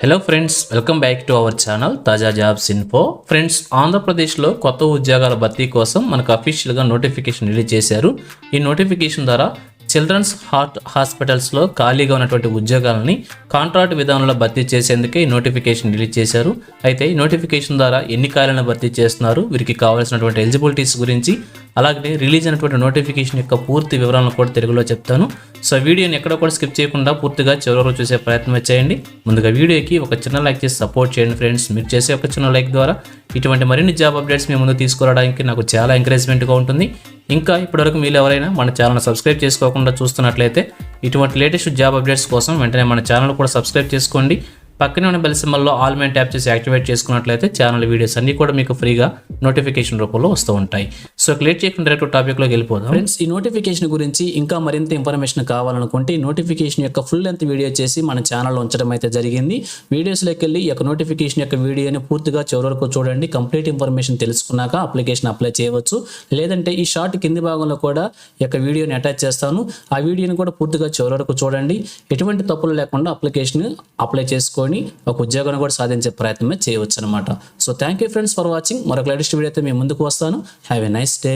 Hello friends welcome back to our channel తాజా jobs info friends ఆంధ్రప్రదేశ్లో కొత్త ఉద్యోగాల భర్తీ కోసం మనకు అఫీషియల్గా నోటిఫికేషన్ రిలీజ్ చేశారు. ఈ నోటిఫికేషన్ ద్వారా చిల్డ్రన్స్ హార్ట్ హాస్పిటల్స్లో ఖాళీగా ఉన్నటువంటి ఉద్యోగాలని కాంట్రాక్ట్ విధానంలో భర్తీ చేసేందుకే ఈ నోటిఫికేషన్ రిలీజ్ చేశారు. అయితే ఈ నోటిఫికేషన్ ద్వారా ఎన్ని ఖాళీలను భర్తీ చేస్తున్నారు వీరికి కావాల్సినటువంటి ఎలిజిబిలిటీస్ గురించి అలాగే రిలీజ్ అయినటువంటి నోటిఫికేషన్ యొక్క పూర్తి వివరాలను కూడా తెలుగులో చెప్తాను. సో వీడియోని ఎక్కడ కూడా స్కిప్ చేయకుండా పూర్తిగా చివరి చూసే ప్రయత్నం చేయండి. ముందుగా వీడియోకి ఒక చిన్న లైక్ చేసి సపోర్ట్ చేయండి ఫ్రెండ్స్. మీరు చేసే ఒక చిన్న లైక్ ద్వారా ఇటువంటి మరిన్ని జాబ్ అప్డేట్స్ మీ ముందు తీసుకురావడానికి నాకు చాలా ఎంకరేజ్మెంట్గా ఉంటుంది. ఇంకా ఇప్పటివరకు మీరు ఎవరైనా మన ఛానల్ సబ్స్క్రైబ్ చేసుకోకుండా చూస్తున్నట్లయితే ఇటువంటి లేటెస్ట్ జాబ్ అప్డేట్స్ కోసం వెంటనే మన ఛానల్ కూడా సబ్స్క్రైబ్ చేసుకోండి. పక్కనే ఉన్న బెల్ సింబల్లో ఆల్ మెయిన్ ట్యాప్ చేసి యాక్టివేట్ చేసుకున్నట్లయితే ఛానల్ వీడియోస్ అన్ని కూడా మీకు ఫ్రీగా నోటిఫికేషన్ రూపంలో వస్తూ ఉంటాయి. సో క్లియర్ చేయకుండా డైరెక్ట్ టాపిక్లోకి వెళ్ళిపోదాం. ఫ్రెండ్స్ ఈ నోటిఫికేషన్ గురించి ఇంకా మరింత ఇన్ఫర్మేషన్ కావాలనుకుంటే నోటిఫికేషన్ యొక్క ఫుల్ లెంత్ వీడియో చేసి మన ఛానల్లో ఉంచడం అయితే జరిగింది. వీడియోస్లోకి వెళ్ళి ఈ యొక్క నోటిఫికేషన్ యొక్క వీడియోని పూర్తిగా చివరి వరకు చూడండి. కంప్లీట్ ఇన్ఫర్మేషన్ తెలుసుకున్నాక అప్లికేషన్ అప్లై చేయవచ్చు. లేదంటే ఈ షార్ట్ కింది భాగంలో కూడా ఈ యొక్క వీడియోని అటాచ్ చేస్తాను. ఆ వీడియోని కూడా పూర్తిగా చివరి వరకు చూడండి. ఎటువంటి తప్పులు లేకుండా అప్లికేషన్ అప్లై చేసుకొని ఒక ఉద్యోగాన్ని కూడా సాధించే ప్రయత్నమే చేయవచ్చు అనమాట so thank you friends for watching మరొక నెక్స్ట్ వీడియోతో మేము ముందుకు వస్తాను. Have a nice day